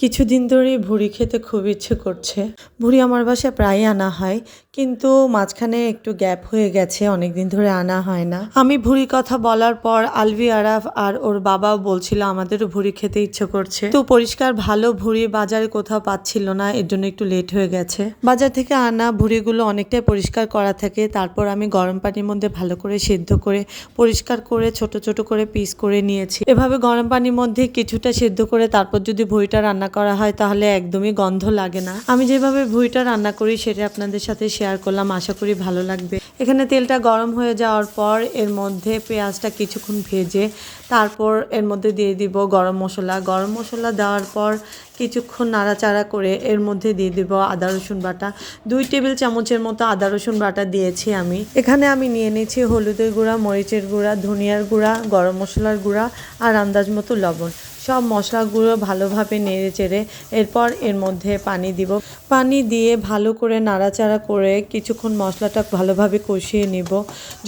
কিছুদিন ধরেই ভুড়ি খেতে খুব ইচ্ছে করছে। ভুড়ি আমার বাসায় প্রায়ই আনা হয়, কিন্তু মাঝখানে একটু গ্যাপ হয়ে গেছে অনেক দিন ধরে আনা হয় না। আমি ভুড়ি কথা বলার পর আলভি, আরাফ আর ওর বাবাও বলছিল, আমাদেরও ভুড়ি খেতে ইচ্ছে করছে। তো পরিষ্কার ভালো ভুড়ি বাজারে কোথাও পাচ্ছিল না, এর জন্য একটু লেট হয়ে গেছে। বাজার থেকে আনা ভুড়িগুলো অনেকটাই পরিষ্কার করা থাকে, তারপর আমি গরম পানির মধ্যে ভালো করে সেদ্ধ করে, পরিষ্কার করে, ছোট ছোট করে পিস করে নিয়েছি। এভাবে গরম পানির মধ্যে কিছুটা সেদ্ধ করে, তারপর যদি ভুঁইটা রান্না করা হয় তাহলে একদমই গন্ধ লাগে না। আমি যেভাবে ভুঁইটা রান্না করি সেটা আপনাদের সাথে শেয়ার করলাম, আশা করি ভালো লাগবে। এখানে তেলটা গরম হয়ে যাওয়ার পর এর মধ্যে পেঁয়াজটা কিছুক্ষণ ভেজে তারপর এর মধ্যে দিয়ে দিব গরম মশলা। গরম মশলা দেওয়ার পর কিছুক্ষণ নাড়াচাড়া করে এর মধ্যে দিয়ে দিব আদা, রসুন বাটা। দুই টেবিল চামচের মতো আদা, রসুন বাটা দিয়েছি আমি। এখানে আমি নিয়ে নিয়েছি হলুদের গুঁড়া, মরিচের গুঁড়া, ধনিয়ার গুঁড়া, গরম মশলার গুঁড়া আর আন্দাজ মতো লবণ। সব মশলাগুলো ভালোভাবে নেড়ে চেড়ে এরপর এর মধ্যে পানি দিব। পানি দিয়ে ভালো করে নাড়াচাড়া করে কিছুক্ষণ মশলাটা ভালোভাবে কষিয়ে নিব।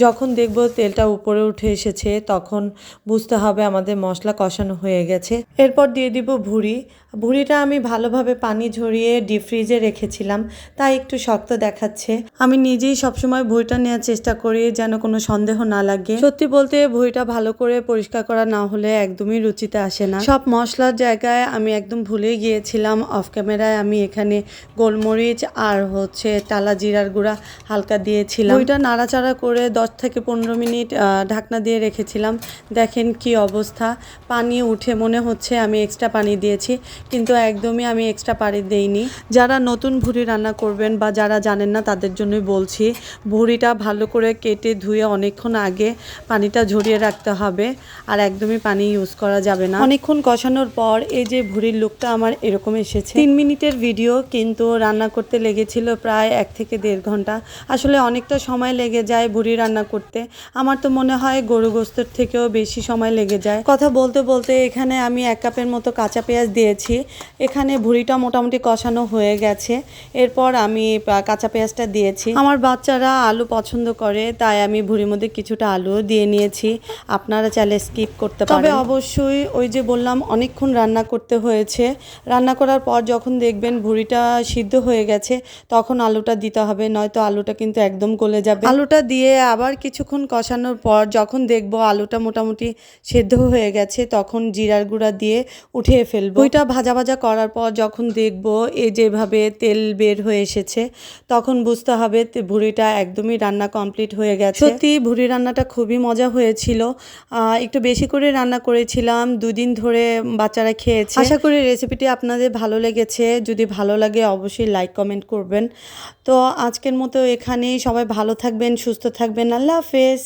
যখন দেখব তেলটা উপরে উঠে এসেছে, তখন বুঝতে হবে আমাদের মশলা কষানো হয়ে গেছে। এরপর দিয়ে দিব ভুড়ি। ভুড়িটা আমি ভালোভাবে পানি ঝরিয়ে ডিপ ফ্রিজে রেখেছিলাম, তাই একটু শক্ত দেখাচ্ছে। আমি নিজেই সবসময় ভুঁড়িটা নেওয়ার চেষ্টা করি যেন কোনো সন্দেহ না লাগে। সত্যি বলতে, ভুঁড়িটা ভালো করে পরিষ্কার করা না হলে একদমই রুচিতে আসে না। সব মশলার জায়গায় আমি একদম ভুলে গিয়েছিলাম। অফ ক্যামেরায় আমি এখানে গোলমরিচ আর হচ্ছে টালা জিরার গুঁড়া হালকা দিয়েছিলাম। ওইটা নাড়াচাড়া করে দশ থেকে পনেরো মিনিট ঢাকনা দিয়ে রেখেছিলাম। দেখেন কি অবস্থা। পানি উঠে মনে হচ্ছে আমি এক্সট্রা পানি দিয়েছি। কিন্তু একদমই আমি এক্সট্রা পানি দেইনি। যারা নতুন ভুড়ি রান্না করবেন বা যারা জানেন না তাদের জন্যই বলছি ভুড়িটা ভালো করে কেটে ধুয়ে অনেকক্ষণ আগে পানিটা ঝরিয়ে রাখতে হবে আর একদমই পানি ইউজ করা যাবে না। অনেকক্ষণ কষানোর পর এই যে ভুড়ির লুকটা আমার এরকম এসেছে। তিন মিনিটের ভিডিও কিন্তু রান্না করতে লেগেছিল প্রায় এক থেকে দেড় ঘণ্টা। আসলে অনেকটা সময় লেগে যায় ভুড়ি রান্না করতে। আমার তো মনে হয় গরু গোস্তর থেকেও বেশি সময় লেগে যায়। কথা বলতে বলতে এখানে আমি এক কাপের মতো কাঁচা পেঁয়াজ দিয়েছি। এখানে ভুড়িটা মোটামুটি কষানো হয়ে গেছে। এরপর আমি কাঁচা পেঁয়াজটা দিয়েছি। আমার বাচ্চারা আলু পছন্দ করে তাই আমি ভুড়ির মধ্যে কিছুটা আলু দিয়ে নিয়েছি। আপনারা চাইলে স্কিপ করতে পারেন। তবে অবশ্যই ওই যে বললাম অনেকক্ষণ রান্না করতে হয়েছে। রান্না করার পর যখন দেখবেন ভুড়িটা সিদ্ধ হয়ে গেছে তখন আলুটা দিতে হবে নয়তো আলুটা কিন্তু একদম গলে যাবে। আলুটা দিয়ে আবার কিছুক্ষণ কষানোর পর যখন দেখব আলুটা মোটামুটি সেদ্ধ হয়ে গেছে তখন জিরার গুঁড়া দিয়ে উঠিয়ে ফেলব। ওইটা ভাজা ভাজা ভাজা করার পর যখন দেখব এই যেভাবে তেল বের হয়ে এসেছে তখন বুঝতে হবে ভুড়িটা একদমই রান্না কমপ্লিট হয়ে গেছে। সত্যি ভুড়ি রান্নাটা খুবই মজা হয়েছিল। একটু বেশি করে রান্না করেছিলাম দুদিন ধরে বাচ্চারা খেয়েছে। আশা করি রেসিপিটি আপনাদের ভালো লেগেছে। যদি ভালো লাগে অবশ্যই লাইক কমেন্ট করবেন। তো আজকের মতো এখানেই। সবাই ভালো থাকবেন সুস্থ থাকবেন। আল্লাহ হাফেজ।